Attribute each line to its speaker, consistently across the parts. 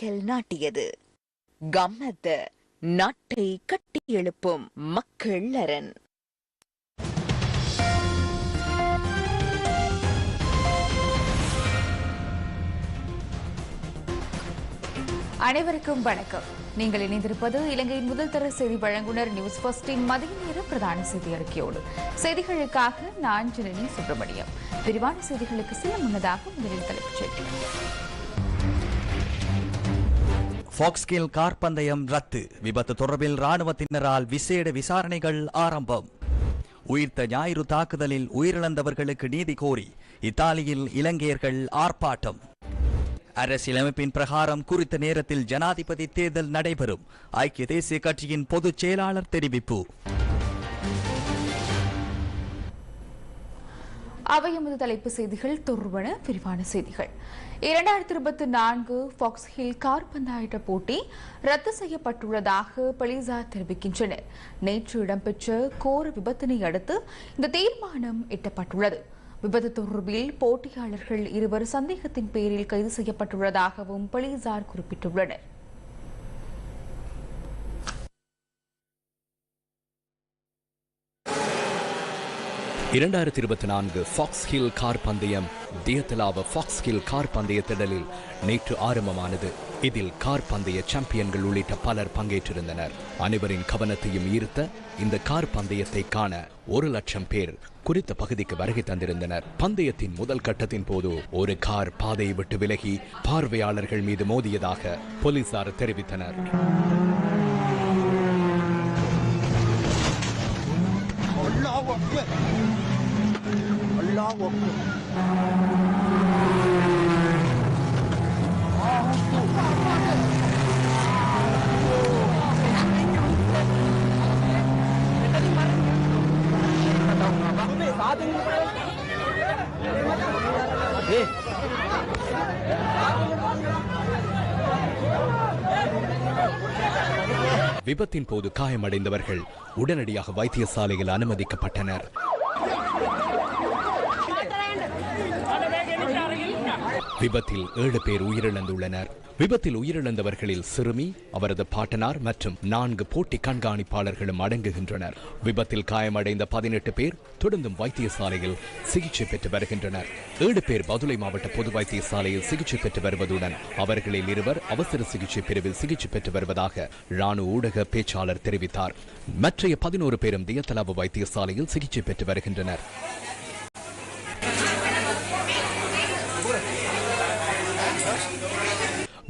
Speaker 1: கல் நாட்டியது. கம்மத்த நாட்டை கட்டி எழுப்பும் மக்கள் அரண்.
Speaker 2: அனைவருக்கும் வணக்கம். நீங்கள் இணைந்திருப்பது இலங்கையின் முதல் தர செய்தி வழங்குனர் நியூஸ் பஸ்டின் மதிய நேர பிரதான செய்தி அறிக்கையோடு. செய்திகளுக்காக நான் ஜனனி சுப்பிரமணியம். விரிவான செய்திகளுக்கு சில முன்னதாக முதலில் தலைப்புச் செய்திகள்.
Speaker 3: ஃபாக்ஸ்கில் கார் பந்தயம் ரத்து. விபத்து தொடர்பில் ராணுவத்தினரால் விசேட விசாரணைகள் ஆரம்பம். உயிர்த்த ஞாயிறு தாக்குதலில் உயிரிழந்தவர்களுக்கு நீதி கோரி இத்தாலியில் இலங்கையர்கள் ஆர்ப்பாட்டம். அரசியலமைப்பின் பிரகாரம் குறித்த நேரத்தில் ஜனாதிபதி தேர்தல் நடைபெறும். ஐக்கிய தேசிய கட்சியின் பொதுச் செயலாளர் தெரிவிப்பு.
Speaker 2: அவை எமது தலைப்பு செய்திகள். தொடர்பான விரிவான செய்திகள். இரண்டாயிரத்தி இருபத்தி நான்கு ஃபாக்ஸ் ஹில் கார் பந்தாட்ட போட்டி ரத்து செய்யப்பட்டுள்ளதாக போலீசார் தெரிவிக்கின்றனர். நேற்று இடம்பெற்ற கோர விபத்தினை அடுத்து இந்த தீர்மானம் எட்டப்பட்டுள்ளது. விபத்து தொடர்பில் போட்டியாளர்கள் இருவர் சந்தேகத்தின் பேரில் கைது செய்யப்பட்டுள்ளதாகவும் போலீசார் குறிப்பிட்டுள்ளனர்.
Speaker 4: இரண்டாயிரத்தி இருபத்தி நான்கு ஃபாக்ஸ் ஹில் கார் பந்தயம் தியத்தலாவ ஃபாக்ஸ் ஹில் கார் பந்தய திடலில் நேற்று ஆரம்பமானது. இதில் கார் பந்தய சாம்பியன்கள் உள்ளிட்ட பலர் பங்கேற்றிருந்தனர். அனைவரின் கவனத்தையும் ஈர்த்த இந்த கார் பந்தயத்தை காண ஒரு லட்சம் பேர் குறித்த பகுதிக்கு வருகை தந்திருந்தனர். பந்தயத்தின் முதல் கட்டத்தின் போது ஒரு கார் பாதையை விட்டு விலகி பார்வையாளர்கள் மீது மோதியதாக போலீசார் தெரிவித்தனர். விபத்தின் போது காயமடைந்தவர்கள் உடனடியாக வைத்தியசாலையில் அனுமதிக்கப்பட்டனர். விபத்தில் ஏழு பேர் உயிரிழந்துள்ளனர். விபத்தில் உயிரிழந்தவர்களில் சிறுமி அவரது பாட்டனார் மற்றும் நான்கு போட்டி கண்காணிப்பாளர்களும் அடங்குகின்றனர். விபத்தில் காயமடைந்த பதினெட்டு பேர் தொடர்ந்தும் வைத்தியசாலையில் சிகிச்சை பெற்று வருகின்றனர். ஏழு பேர் பதுளை மாவட்ட பொது வைத்தியசாலையில் சிகிச்சை பெற்று வருவதுடன் அவர்களில் இருவர் அவசர சிகிச்சை பிரிவில் சிகிச்சை பெற்று வருவதாக ராணுவ ஊடக பேச்சாளர் தெரிவித்தார். மற்றைய பதினோரு பேரும் தியத்தலாபு வைத்தியசாலையில் சிகிச்சை பெற்று வருகின்றனர்.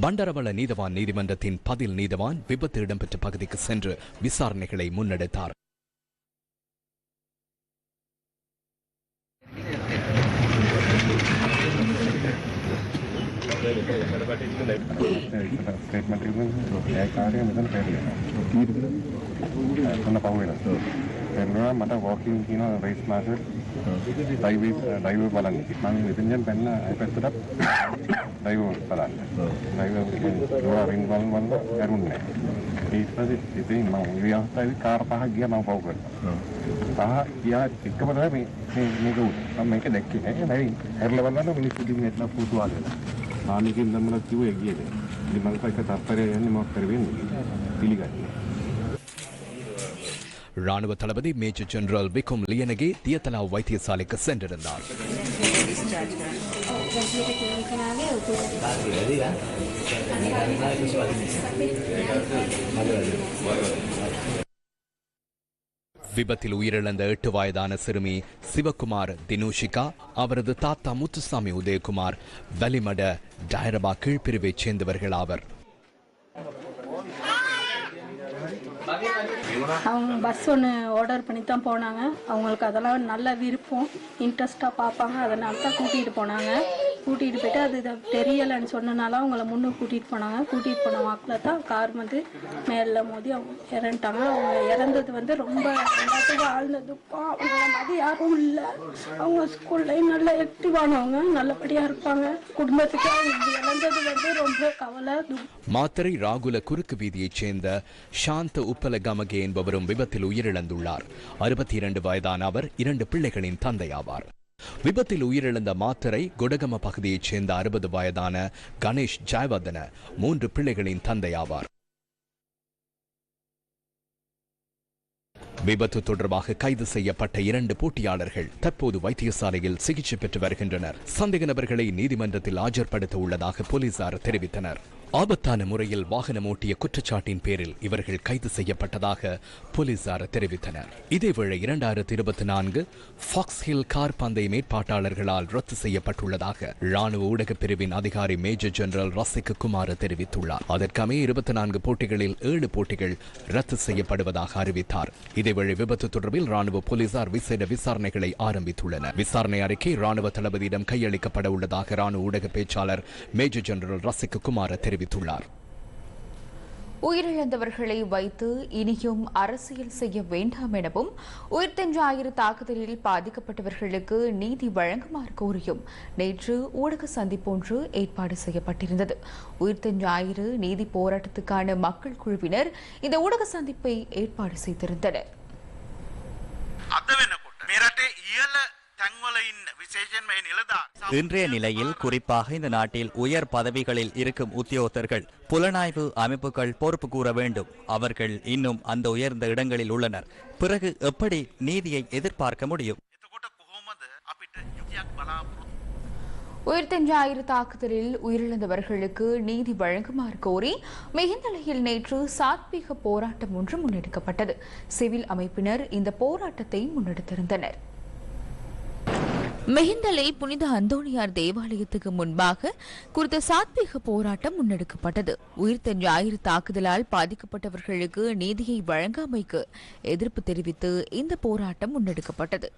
Speaker 4: பண்டரவள நீதவான் நீதிமன்றத்தின் பதில் நீதவான் விபத்து இடம்பெற்ற பகுதிக்கு சென்று விசாரணைகளை முன்னெடுத்தார்
Speaker 5: ස්ටේට්මට ඒ කාරය මෙතන පැරිය එන්න පවුවෙන පෙන්වා මට වෝකින් කියන රේස් මාස ඩයිව ඩයිව බලන්න. මම විතිජන් පෙන්න පැත්තට ඩයිව බලන්න. ඩයිව රින් වල් වන්න ඇරුන්නේ ඊට පස්සේ ඉතින් මම ව්‍යවස්ථාවේ කාර් පහක් ගියා මම පව් කරනවා පහ ගියා එකම තමයි මේ මේක උත් මම මේක දැක්කේ නෑ නැවි හැරලා බලන්න මිනිස්සු ඉතින් එట్లా පුතුවාල වෙලා ආනිකින් නම් කිව්වේ ගියේ ඉතින් මම කයික තත්පරය යන්නේ මොකක් කර වෙන්නේ පිළිගන්නේ.
Speaker 4: ராணுவ தளபதி மேஜர் ஜெனரல் விக்கும் லியனகே தியத்தலா வைத்தியசாலைக்கு சென்றிருந்தார். விபத்தில் உயிரிழந்த எட்டு வயதான சிறுமி சிவகுமார் தினூஷிகா அவரது தாத்தா முத்துசாமி உதயகுமார் வலிமட டயரபா கீழ்பிரிவைச் சேர்ந்தவர்கள் ஆவர்.
Speaker 6: அவங்க பஸ் ஒன்று ஆர்டர் பண்ணி தான் போனாங்க. அவங்களுக்கு அதெல்லாம் நல்ல விருப்பம் இன்ட்ரெஸ்ட்டாக பார்ப்பாங்க. அதனால தான் கூட்டிகிட்டு போனாங்க. கூட்டிகிட்டு போயிட்டு அது இதை தெரியலைன்னு சொன்னனால அவங்கள முன்னே கூட்டிகிட்டு போனாங்க. கூட்டிகிட்டு போன வாக்கில் தான் கார் வந்து மேலே மோதி அவங்க இறந்துட்டாங்க. அவங்க இறந்தது வந்து ரொம்ப எல்லாத்துக்கும் ஆழ்ந்த அவங்கள மாதிரி யாரும் இல்லை. அவங்க ஸ்கூல்லையும் நல்லா ஆக்டிவானவங்க நல்லபடியாக இருப்பாங்க. குடும்பத்துக்கு அவங்க இறந்தது வந்து ரொம்ப கவலை
Speaker 4: மாத்திரை ராகுல குறுக்கு வீதியைச் சேர்ந்த சாந்த உப்பல கமகே என்பவரும் விபத்தில் உயிரிழந்துள்ளார். அறுபத்தி இரண்டு வயதான அவர் இரண்டு பிள்ளைகளின் தந்தையாவார். விபத்தில் உயிரிழந்த மாத்தரை குடகம பகுதியைச் சேர்ந்த அறுபது வயதான கணேஷ் ஜெயவர்தன மூன்று பிள்ளைகளின் தந்தையாவார் விபத்து தொடர்பாக கைது செய்யப்பட்ட இரண்டு போட்டியாளர்கள் தற்போது வைத்தியசாலையில் சிகிச்சை பெற்று வருகின்றனர். சந்தேக நபர்களை நீதிமன்றத்தில் ஆஜர்படுத்த உள்ளதாக போலீசார் தெரிவித்தனர். ஆபத்தான முறையில் வாகனம் ஓட்டிய குற்றச்சாட்டின் பேரில் இவர்கள் கைது செய்யப்பட்டதாக போலீசார் தெரிவித்தனர். இதேவேளை இரண்டாயிரத்தி இருபத்தி நான்கு ஃபாக்ஸ் ஹில் கார் பந்தய மேற்பாட்டாளர்களால் ரத்து செய்யப்பட்டுள்ளதாக ராணுவ ஊடகப் பிரிவின் அதிகாரி மேஜர் ஜெனரல் ரசிக் குமார் தெரிவித்துள்ளார். அதற்கமே இருபத்தி நான்கு போட்டிகளில் ஏழு போட்டிகள் ரத்து செய்யப்படுவதாக அறிவித்தார். இதேவேளை விபத்து தொடர்பில் ராணுவ போலீசார் விசேட விசாரணைகளை ஆரம்பித்துள்ளனர். விசாரணை அறிக்கை ராணுவ தளபதியிடம் கையளிக்கப்பட உள்ளதாக ராணுவ ஊடக பேச்சாளர் மேஜர் ஜெனரல் ரசிக் குமார் தெரிவித்துள்ளார்.
Speaker 2: உயிரிழந்தவர்களை வைத்து இனியும் அரசியல் செய்ய வேண்டாம் எனவும் உயிர்த்த ஞாயிறு தாக்குதலில் பாதிக்கப்பட்டவர்களுக்கு நீதி வழங்குமாறு கோரியும் நேற்று ஊடக சந்திப்பொன்று ஏற்பாடு செய்யப்பட்டிருந்தது. உயிர்த்த ஞாயிறு நீதி போராட்டத்துக்கான மக்கள் குழுவினர் இந்த ஊடக சந்திப்பை ஏற்பாடு செய்திருந்தனர்.
Speaker 3: இன்றைய நிலையில் குறிப்பாக இந்த நாட்டில் உயர் பதவிகளில் இருக்கும் உத்தியோகத்தர்கள் புலனாய்வு அமைப்புகள் பொறுப்பு கூற வேண்டும். அவர்கள் இன்னும் அந்த உயர்ந்த இடங்களில் உள்ளனர். பிறகு எப்படி நீதியை எதிர்பார்க்க முடியும்?
Speaker 2: உயிர்த்தெஞ்ச தாக்குதலில் உயிரிழந்தவர்களுக்கு நீதி வழங்குமாறு கோரி மிகுந்தலையில் நேற்று சாத்வீக போராட்டம் ஒன்று முன்னெடுக்கப்பட்டது. சிவில் அமைப்பினர் இந்த போராட்டத்தை முன்னெடுத்திருந்தனர். மிகிந்தலை புனித அந்தோணியார் தேவாலயத்துக்கு முன்பாக குறித்த சாத்வீக போராட்டம் முன்னெடுக்கப்பட்டது உயிர்த்த ஞாயிறு தாக்குதலால் பாதிக்கப்பட்டவர்களுக்கு நீதியை வழங்காமைக்கு எதிர்ப்பு தெரிவித்து இந்த போராட்டம் முன்னெடுக்கப்பட்டது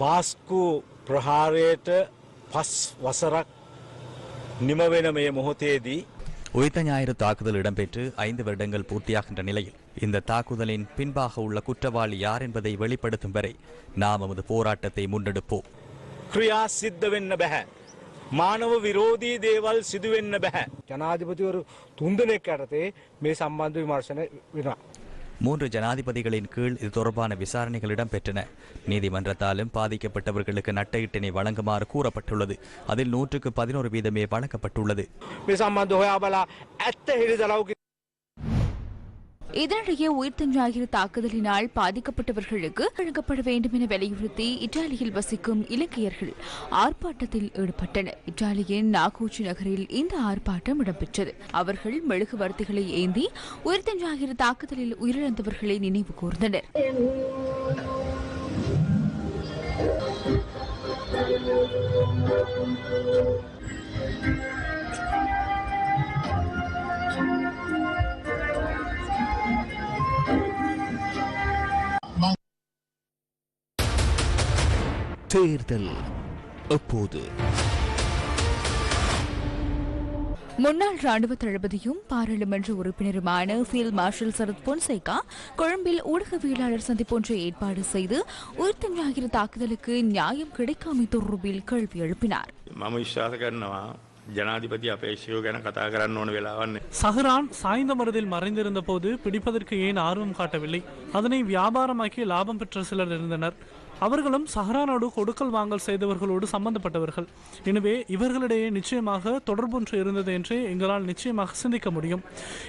Speaker 7: පාස්කු ප්‍රහාරයට පස් වසරක් නිමවෙන මේ මොහොතේදී
Speaker 3: உயிர்த்த ஞாயிறு தாக்குதல் இடம்பெற்று ஐந்து வருடங்கள் பூர்த்தியாகின்ற நிலையில் இந்த தாக்குதலின் பின்பாக உள்ள குற்றவாளி யார் என்பதை வெளிப்படுத்தும் வரை நாம் நமது போராட்டத்தை முன்னெடுப்போம்
Speaker 7: ක්‍රියා සිද්ධ වෙන්න බැහැ. මානව විරෝධී දේවල් සිදුවෙන්න බැහැ. ජනාධිපතිවරු තුන්දනෙක් යටතේ මේ සම්බන්ධ විමර්ශන වෙනවා.
Speaker 3: மூன்று ஜனாதிபதிகளின் கீழ் இது தொடர்பான விசாரணைகள் இடம்பெற்றன நீதிமன்றத்தாலும் பாதிக்கப்பட்டவர்களுக்கு நட்டையிட்டினை வழங்குமாறு கூறப்பட்டுள்ளது. அதில் நூற்றுக்கு பதினோரு வீதமே வழங்கப்பட்டுள்ளது.
Speaker 2: இதனிடையே உயிர்த்த ஞாயிறு தாக்குதலினால் பாதிக்கப்பட்டவர்களுக்கு வழங்கப்பட வேண்டும் என வலியுறுத்தி இத்தாலியில் வசிக்கும் இலங்கையர்கள் ஆர்ப்பாட்டத்தில் ஈடுபட்டனர். இத்தாலியின் நாகூச்சி நகரில் இந்த ஆர்ப்பாட்டம் இடம்பெற்றது. அவர்கள் மெழுகுவர்த்திகளை ஏந்தி உயிர்த்த ஞாயிறு தாக்குதலில் உயிரிழந்தவர்களை நினைவு கூர்ந்தனர்.
Speaker 4: தேர்தல் அப்போது.
Speaker 2: முன்னாள் ராணுவ தளபதியும் பாராளுமன்ற உறுப்பினருமான ஃபீல்ட் மார்ஷல் சரத் பொன்சேகா கொழும்பில் ஊடகவியலாளர் சந்திப்பொன்றை ஏற்பாடு செய்து உயிர்த்த ஞாயிறு தாக்குதலுக்கு நியாயம் கிடைக்காமை தொடர்பில் கேள்வி எழுப்பினார்.
Speaker 8: ஜனாதிபதி அபேஷையோ என கதா கரன் ஒன்று
Speaker 9: சஹரான் சாய்ந்த மருதில் மறைந்திருந்த போது பிடிப்பதற்கு ஏன் ஆர்வம் காட்டவில்லை? அதனை வியாபாரமாக்கி லாபம் பெற்ற சிலர் இருந்தனர். அவர்களும் சஹரானோடு கொடுக்கல் வாங்கல் செய்தவர்களோடு சம்பந்தப்பட்டவர்கள். எனவே இவர்களிடையே நிச்சயமாக தொடர்பொன்று இருந்தது என்று எங்களால் நிச்சயமாக சிந்திக்க முடியும்.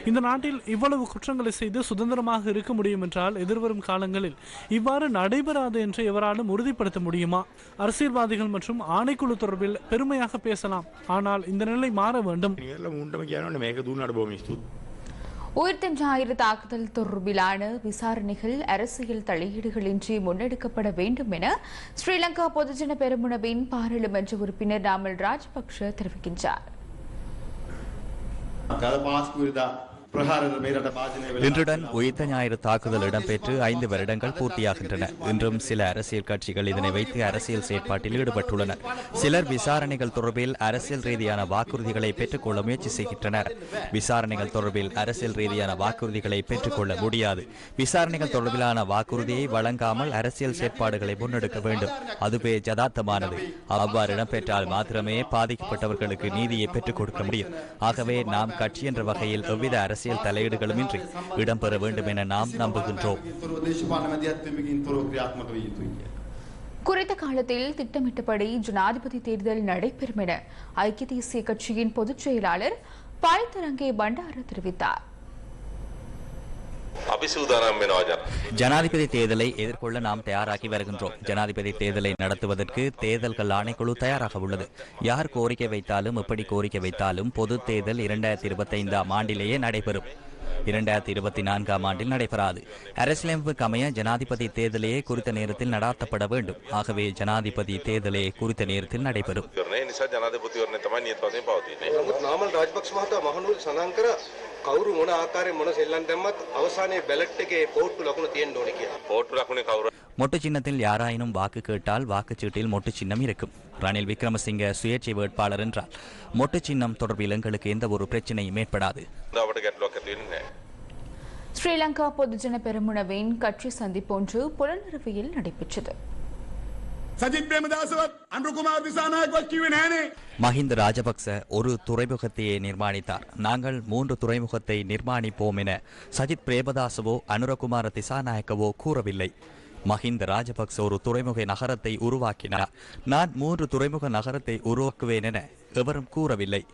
Speaker 9: இந்த நாட்டில் இவ்வளவு குற்றங்களை செய்து சுதந்திரமாக இருக்க முடியும் என்றால் எதிர்வரும் காலங்களில் இவ்வாறு நடைபெறாது என்று எவராலும் உறுதிப்படுத்த முடியுமா? அரசியல்வாதிகள் மற்றும் ஆணைக்குழு தொடர்பில் பெருமையாக பேசலாம். ஆனால் இந்த நிலை மாற வேண்டும்.
Speaker 2: உயிர்த்தென்ற ஆயிர தாக்குதல் தொடர்பிலான விசாரணைகள் அரசியல் தலையீடுகளின்றி முன்னெடுக்கப்பட வேண்டும் என ஸ்ரீலங்கா பொதுஜன பெருமுனவின் பாராளுமன்ற உறுப்பினர் ராமல் ராஜபக்ஷ தெரிவிக்கின்றார்.
Speaker 3: இன்றுடன் உயிர்த்த ஞாயிறு தாக்குதல் இடம்பெற்று ஐந்து வருடங்கள் பூர்த்தியாகின்றன. இன்றும் சில அரசியல் கட்சிகள் இதனை வைத்து அரசியல் செயற்பாட்டில் ஈடுபட்டுள்ளனர். சிலர் விசாரணைகள் தொடர்பில் அரசியல் ரீதியான வாக்குறுதிகளை பெற்றுக்கொள்ள முயற்சி செய்கின்றனர். விசாரணைகள் தொடர்பில் அரசியல் ரீதியான வாக்குறுதிகளை பெற்றுக்கொள்ள முடியாது. விசாரணைகள் தொடர்பிலான வாக்குறுதியை வழங்காமல் அரசியல் செயற்பாடுகளை முன்னெடுக்க வேண்டும். அதுவே ஜதார்த்தமானது அவ்வாறு இடம்பெற்றால் மாத்திரமே பாதிக்கப்பட்டவர்களுக்கு நீதியை பெற்றுக் கொடுக்க முடியும். ஆகவே நாம் கட்சி என்ற வகையில் எவ்வித அரசியல் தலையீடுகளுமின்றி இடம்பெற வேண்டும் என நாம் நம்புகின்றோம்.
Speaker 2: குறித்த காலத்தில் திட்டமிட்டபடி ஜனாதிபதி தேர்தல் நடைபெறும் என ஐக்கிய தேசிய கட்சியின் பொதுச் செயலாளர் பாய்தரங்கே பண்டார தெரிவித்தார்.
Speaker 3: ஜனாதிபதி தேர்தலை எதிர்கொள்ள நாம் தயாராகி வருகின்றோம். ஜனாதிபதி தேர்தலை நடத்துவதற்கு தேர்தல்கள் ஆணைக்குழு தயாராக உள்ளது. யார் கோரிக்கை வைத்தாலும் எப்படி கோரிக்கை வைத்தாலும் பொது தேர்தல் இரண்டாயிரத்தி இருபத்தி ஐந்தாம் ஆண்டிலேயே நடைபெறும். இரண்டாயிரத்தி இருபத்தி நான்காம் ஆண்டில் நடைபெறாது அரசியலமைப்புக்கு அமைய ஜனாதிபதி தேர்தலையே குறித்த நேரத்தில் நடாத்தப்பட வேண்டும் ஆகவே ஜனாதிபதி தேர்தலே குறித்த நேரத்தில் நடைபெறும்
Speaker 10: නමුත් නාමල් රාජපක්ෂ මහතා මහනුවර සඳහන් කර කවුරු මොන ආකාරයෙන් මොන සෙල්ලම් දැම්මත් අවසානයේ බැලට් එකේ පෝට්ටු ලකුණ තියෙන්න ඕනේ කියලා. පෝට්ටු ලකුණේ කවුරු
Speaker 3: மொட்டு சின்னத்தில் யாராயினும் வாக்கு கேட்டால் வாக்குச்சீட்டில் மொட்டு சின்னம் இருக்கும் ரணில் விக்ரமசிங்க சுயேட்சை வேட்பாளர் என்றால் மொட்டு சின்னம் தொடர்பில் எங்களுக்கு எந்த ஒரு பிரச்சனையும் ஏற்படாது
Speaker 2: ஸ்ரீலங்கா பொதுஜன பெருமுனவின் கட்சி சந்திப்பொன்று புலனறுவையில் நடைபெற்றது.
Speaker 3: மஹிந்த ராஜபக்ச ஒரு துறைமுகத்தையே நிர்மாணித்தார். நாங்கள் மூன்று துறைமுகத்தை நிர்மாணிப்போம் என சஜித் பிரேமதாசவோ அனுரகுமார திசாநாயக்கவோ கூறவில்லை. மஹிந்த ராஜபக்ச ஒரு துறைமுக நகரத்தை உருவாக்கினார். நான் மூன்று துறைமுக நகரத்தை உருவாக்குவேன் என எவரும் கூறவில்லை.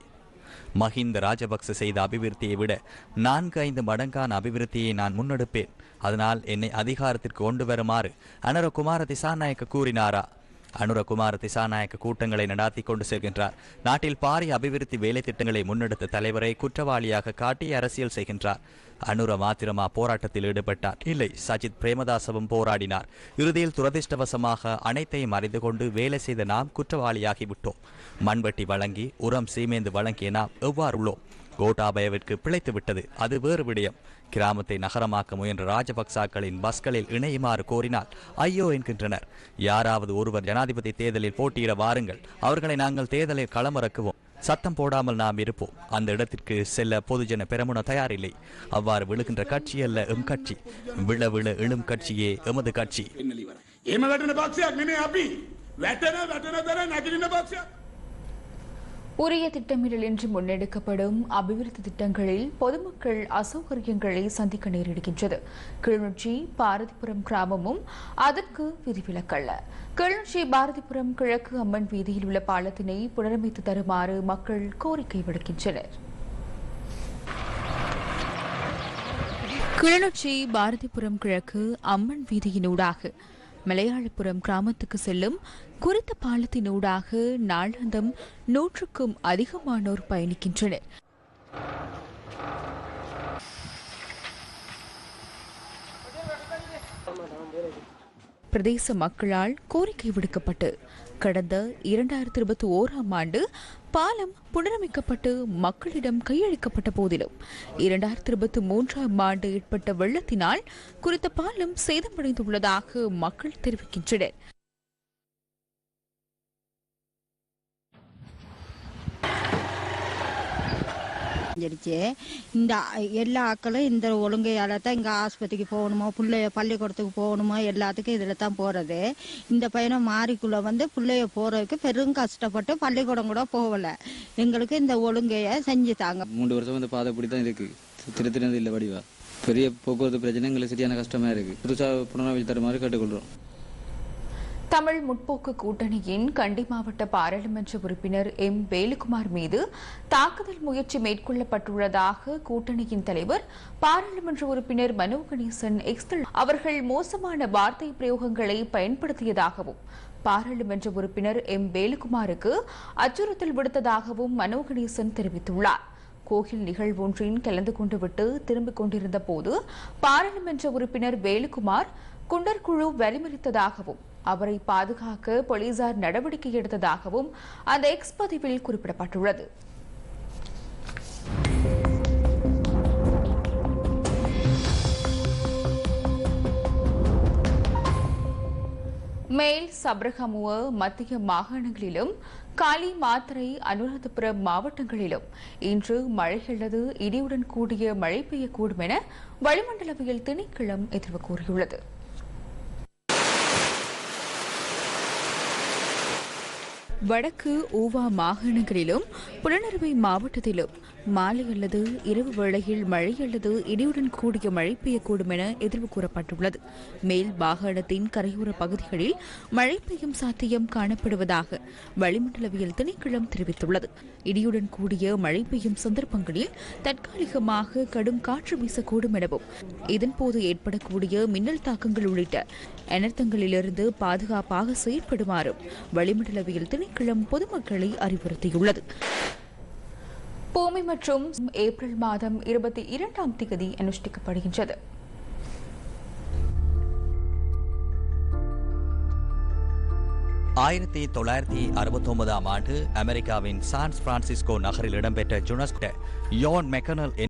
Speaker 3: மஹிந்த ராஜபக்ச செய்த அபிவிருத்தியை விட நான்கு ஐந்து மடங்கான அபிவிருத்தியை நான் முன்னெடுப்பேன். அதனால் என்னை அதிகாரத்திற்கு கொண்டு வருமாறு அனுரகுமார திசாநாயக்க கூறினாரா? அனுரகுமார் திசாநாயக்க கூட்டங்களை நடாத்தி கொண்டு செல்கின்றார். நாட்டில் பாரிய அபிவிருத்தி வேலை திட்டங்களை முன்னெடுத்த தலைவரை குற்றவாளியாக காட்டி அரசியல் செய்கின்றார். அனுர மாத்திரமா போராட்டத்தில் ஈடுபட்டார். இல்லை சஜித் பிரேமதாசவும் போராடினார். இறுதியில் துரதிர்ஷ்டவசமாக அனைத்தையும் அறிந்து கொண்டு வேலை செய்த நாம் குற்றவாளியாகிவிட்டோம். மண்வெட்டி வழங்கி உரம் சீமேந்து வழங்கிய நாம் எவ்வாறு உள்ளோம் கோட்டாபயவிற்கு பிழைத்து விட்டது. அது வேறு விடயம். கிராமத்தை நகரமாக்க முயன்ற ராஜபக்சாக்களின் பஸ்களில் இணையுமாறு கோரினால் ஐயோ என்கின்றனர். யாராவது ஒருவர் ஜனாதிபதி தேர்தலில் போட்டியிட வாருங்கள். அவர்களை நாங்கள் தேர்தலில் களமிறக்குவோம். சத்தம் போடாமல் நாம் இருப்போம். அந்த இடத்திற்கு செல்ல பொதுஜன பெரமுன தயாரில்லை. அவ்வாறு விழுகின்ற கட்சி அல்ல எம் கட்சி. விழ விழ எழும் கட்சியே எமது கட்சி.
Speaker 2: உரிய திட்டமிடல் இன்றி முன்னெடுக்கப்படும் அபிவிருத்தி திட்டங்களில் பொதுமக்கள் அசௌகரியங்களை சந்திக்க நேரிடுகின்றது. கிளிநொச்சி பாரதிபுரம் கிராமமும் அதற்கு விதிவிலக்கல்ல. கிளிநொச்சி பாரதிபுரம் கிழக்கு அம்மன் வீதியில் உள்ள பாலத்தினை புனரமைத்து தருமாறு மக்கள் கோரிக்கை விடுக்கின்றனர். கிளிநொச்சி பாரதிபுரம் கிழக்கு அம்மன் வீதியினூடாக மலையாளபுரம் கிராமத்துக்கு செல்லும் குறித்த பாலத்தினூடாக நாளாந்தம் நூற்றுக்கும் அதிகமானோர் பயணிக்கின்றனர். பிரதேச மக்களால் கோரிக்கை விடுக்கப்பட்டு கடந்த இரண்டாயிரத்தி இருபத்தி ஓராம் ஆண்டு பாலம் புனரமைக்கப்பட்டு மக்களிடம் கையளிக்கப்பட்ட போதிலும் இரண்டாயிரத்தி இருபத்தி மூன்றாம் ஆண்டு ஏற்பட்ட வெள்ளத்தினால் குறித்த பாலம் சேதமடைந்துள்ளதாக மக்கள் தெரிவிக்கின்றனர்.
Speaker 11: தெரிஞ்சிருச்சு. இந்த எல்லா ஆக்களும் இந்த ஒழுங்கையால் தான் இங்கே ஆஸ்பத்திரிக்கு போகணுமோ பிள்ளைய பள்ளிக்கூடத்துக்கு போகணுமோ எல்லாத்துக்கும் இதில் தான் போகிறது இந்த பையனை மாறிக்குள்ளே வந்து பிள்ளைய போகிறதுக்கு பெரும் கஷ்டப்பட்டு பள்ளிக்கூடம் கூட போகலை. எங்களுக்கு இந்த ஒழுங்கையை செஞ்சு தாங்க.
Speaker 12: மூன்று வருஷம் வந்து பாதை இப்படி தான் இருக்குது திருத்தினது இல்லை வடிவா. பெரிய போக்குவரத்து பிரச்சனை எங்களுக்கு சரியான கஷ்டமா இருக்கு. புதுசாக புனரமைச்சு தருமாறு கேட்டுக்கொள்கிறோம்
Speaker 2: தமிழ் முற்போக்கு கூட்டணியின் கண்டி மாவட்ட பாராளுமன்ற உறுப்பினர் எம். வேலுகுமார் மீது தாக்குதல் முயற்சி மேற்கொள்ளப்பட்டுள்ளதாக கூட்டணியின் தலைவர் பாராளுமன்ற உறுப்பினர் மனோ கணேசன் எக்ஸ்தல் அவர்கள் மோசமான வார்த்தை பிரயோகங்களை பயன்படுத்தியதாகவும் பாராளுமன்ற உறுப்பினர் எம். வேலுகுமாருக்கு அச்சுறுத்தல் விடுத்ததாகவும் மனோ கணேசன் தெரிவித்துள்ளார். கோகில் நிகழ்வொன்றின் கலந்து கொண்டு விட்டு திரும்பிக் கொண்டிருந்த போது பாராளுமன்ற உறுப்பினர் வேலுகுமார் குண்டர் குழு அவரை பாதுகாக்க போலீசார் நடவடிக்கை எடுத்ததாகவும் அந்த எக்ஸ் பதிவில் குறிப்பிடப்பட்டுள்ளது. மேல் சபரகமுவ மத்திய மாகாணங்களிலும் காலி மாத்திரை அனுராதபுரம் மாவட்டங்களிலும் இன்று மழை அல்லது இடியுடன் கூடிய மழை பெய்யக்கூடும் என வளிமண்டலவியல் திணைக்களம் எதிர்வு கூறியுள்ளது. வடக்கு ஊவா மாகாணங்களிலும் புலனறுவை மாவட்டத்திலும் மாலை அல்லது இரவு வேளையில் மழை அல்லது இடியுடன் கூடிய மழை பெய்யக்கூடும் என எதிர்வு கூறப்பட்டுள்ளது. மேல் மாகாணத்தின் கரையோர பகுதிகளில் மழை பெய்யும் சாத்தியம் காணப்படுவதாக வளிமண்டலவியல் திணைக்களம் தெரிவித்துள்ளது. இடியுடன் கூடிய மழை பெய்யும் சந்தர்ப்பங்களில் தற்காலிகமாக கடும் காற்று வீசக்கூடும் எனவும் இதன்போது ஏற்படக்கூடிய மின்னல் தாக்கங்கள் உள்ளிட்ட அனர்த்தங்களிலிருந்து பாதுகாப்பாக செயற்படுமாறும் வளிமண்டலவியல் திணைக்களம் பொதுமக்களை அறிவுறுத்தியுள்ளது. பூமி மற்றும் ஏப்ரல் மாதம் இருபத்தி இரண்டாம் தேதி அனுஷ்டிக்கப்படுகின்றது.
Speaker 3: ஆயிரத்தி தொள்ளாயிரத்தி அறுபத்தொன்பதாம் ஆண்டு அமெரிக்காவின் சான் பிரான்சிஸ்கோ நகரில் இடம்பெற்ற ஜுனஸ்ட யோன் மெக்கனல்